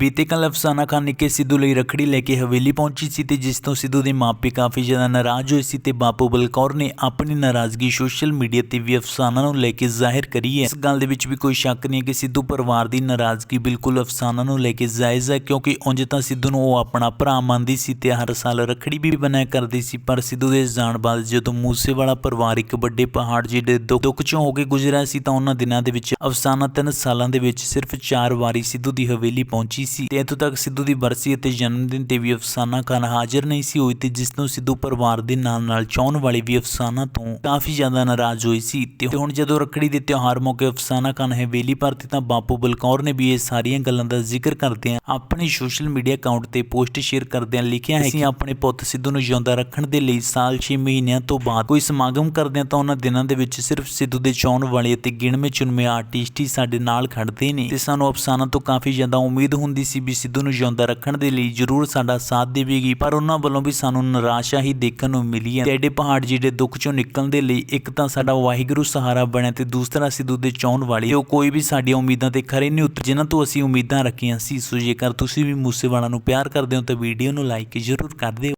ਬੀਤੇ ਕੱਲ ਅਫਸਾਨਾ ਖਾਨ ਨਿੱਕੇ ਸਿੱਧੂ ਲਈ ਰਖੜੀ ਲੈ ਕੇ ਹਵੇਲੀ ਪਹੁੰਚੀ ਸੀ ਤੇ ਜਿਸ ਤੋਂ ਸਿੱਧੂ ਦੇ ਮਾਪੇ ਕਾਫੀ ਜ਼ਿਆਦਾ ਨਾਰਾਜ਼ ਹੋਏ ਸੀ ਤੇ ਬਾਪੂ ਬਲਕੌਰ ਨੇ ਆਪਣੀ ਨਾਰਾਜ਼ਗੀ ਸੋਸ਼ਲ ਮੀਡੀਆ ਤੇ ਵੀ ਅਫਸਾਨਾ ਨੂੰ ਲੈ ਕੇ ਜ਼ਾਹਿਰ ਕਰੀ ਹੈ। ਇਸ ਗੱਲ ਦੇ ਵਿੱਚ ਵੀ ਕੋਈ ਸ਼ੱਕ ਨਹੀਂ ਹੈ ਕਿ ਸਿੱਧੂ ਪਰਿਵਾਰ ਦੀ ਨਾਰਾਜ਼ਗੀ ਬਿਲਕੁਲ ਅਫਸਾਨਾ ਨੂੰ ਲੈ ਕੇ ਜਾਇਜ਼ ਹੈ, ਕਿਉਂਕਿ ਉਂਝ ਤਾਂ ਸਿੱਧੂ ਨੂੰ ਉਹ ਆਪਣਾ ਭਰਾ ਮੰਨਦੀ ਸੀ ਤੇ ਹਰ ਸਾਲ ਰਖੜੀ ਵੀ ਬਣਾਇਆ ਕਰਦੀ ਸੀ, ਪਰ ਸਿੱਧੂ ਦੇ ਜਾਣ ਬਾਅਦ ਜਦੋਂ ਮੂਸੇਵਾਲਾ ਪਰਿਵਾਰ ਇੱਕ ਵੱਡੇ ਪਹਾੜ ਜਿਹੜੇ ਦੁੱਖ ਦੁੱਖ ਚੋਂ ਹੋ ਕੇ ਗੁਜ਼ਰਿਆ ਸੀ ਤਾਂ ਉਹਨਾਂ ਦਿਨਾਂ ਦੇ ਵਿੱਚ ਅਫਸਾਨਾ ਤਿੰਨ ਸਾਲਾਂ ਦੇ ਵਿੱਚ ਸਿਰਫ ਚਾਰ ਵਾਰੀ ਸਿੱਧੂ ਦੀ ਹਵੇਲੀ ਪਹੁੰਚੀ ਸੀ ਤੇ ਇੱਥੋਂ ਤੱਕ ਸਿੱਧੂ ਦੀ ਬਰਸੀ ਅਤੇ ਜਨਮ ਦਿਨ ਤੇ ਵੀ ਅਫਸਾਨਾ ਖਾਨ ਹਾਜ਼ਰ ਨਹੀਂ ਸੀ ਹੋਈ ਤੇ ਜਿਸ ਨੂੰ ਸਿੱਧੂ ਪਰਿਵਾਰ ਦੇ ਨਾਲ ਨਾਲ ਚਾਹਣ ਵਾਲੇ ਵੀ ਅਫਸਾਨਾ ਤੋਂ ਕਾਫੀ ਜ਼ਿਆਦਾ ਨਾਰਾਜ਼ ਹੋਈ ਸੀ ਤੇ ਹੁਣ ਜਦੋਂ ਰੱਖੜੀ ਦੇ ਤਿਉਹਾਰ ਮੌਕੇ ਅਫਸਾਨਾ ਖਾਨ ਹਵੇਲੀ ਪਰਤੀ ਤਾਂ ਬਾਪੂ ਬਲਕੌਰ ਨੇ ਵੀ ਇਹ ਸਾਰੀਆਂ ਗੱਲਾਂ ਦਾ ਜ਼ਿਕਰ ਕਰਦੇ ਆ ਆਪਣੇ ਸੋਸ਼ਲ ਮੀਡੀਆ ਅਕਾਊਂਟ ਤੇ ਪੋਸਟ ਸ਼ੇਅਰ ਕਰਦਿਆਂ ਲਿਖਿਆ ਹੈ ਕਿ ਆਪਣੇ ਪੁੱਤ ਸਿੱਧੂ ਨੂੰ ਜਿਉਂਦਾ ਰੱਖਣ ਦੇ ਲਈ ਸਾਲ 6 ਮਹੀਨਿਆਂ ਤੋਂ ਬਾਅਦ ਕੋਈ ਸਮਾਗਮ ਕਰਦੇ ਤਾਂ ਉਹਨਾਂ ਦਿਨਾਂ ਦੇ ਵਿੱਚ ਸਿਰਫ ਸਿੱਧੂ ਦੇ ਚਾਹਣ ਵਾਲੇ ਅਤੇ ਗਿਣਵੇਂ ਚੁਣਵੇਂ ਆਰਟਿਸਟ ਹੀ ਸਾਡੇ ਨਾਲ ਖੜਦੇ ਨੇ ਤੇ ਸਾਨੂੰ ਅਫਸਾਨਾ ਤੋਂ ਕਾਫੀ ਜ਼ਿਆਦਾ ਉਮੀਦ ਹੁੰਦੀ ਸੀ ਵੀ ਸਿੱਧੂ ਨੂੰ ਜਿਉਂਦਾ ਰੱਖਣ ਦੇ ਲਈ ਜ਼ਰੂਰ ਸਾਡਾ ਸਾਥ ਦੇਵੇਗੀ, ਪਰ ਉਹਨਾਂ ਵੱਲੋਂ ਵੀ ਸਾਨੂੰ ਨਿਰਾਸ਼ਾ ਹੀ ਦੇਖਣ ਨੂੰ ਮਿਲੀ ਹੈ। ਤੇ ਐਡੇ ਪਹਾੜ ਜਿਹੜੇ ਦੁੱਖ ਚੋਂ ਨਿਕਲਣ ਦੇ ਲਈ ਇੱਕ ਤਾਂ ਸਾਡਾ ਵਾਹਿਗੁਰੂ ਸਹਾਰਾ ਬਣਿਆ ਤੇ ਦੂਸਰਾ ਸਿੱਧੂ ਦੇ ਚਾਹਣ ਵਾਲੇ ਤੇ ਉਹ ਕੋਈ ਵੀ ਸਾਡੀਆਂ ਉਮੀਦਾਂ ਤੇ ਖਰੇ ਨਹੀਂ ਉਤਰ ਜਿਨ੍ਹਾਂ ਤੋਂ ਅਸੀਂ ਉਮੀਦਾਂ ਰੱਖੀਆਂ ਸੀ। ਸੋ ਜੇਕਰ ਤੁਸੀਂ ਵੀ ਮੂਸੇਵਾਲਾ ਨੂੰ ਪਿਆਰ ਕਰਦੇ ਹੋ ਤਾਂ ਵੀਡੀਓ ਨੂੰ ਲਾਈਕ ਜ਼ਰੂਰ ਕਰ ਦਿਓ।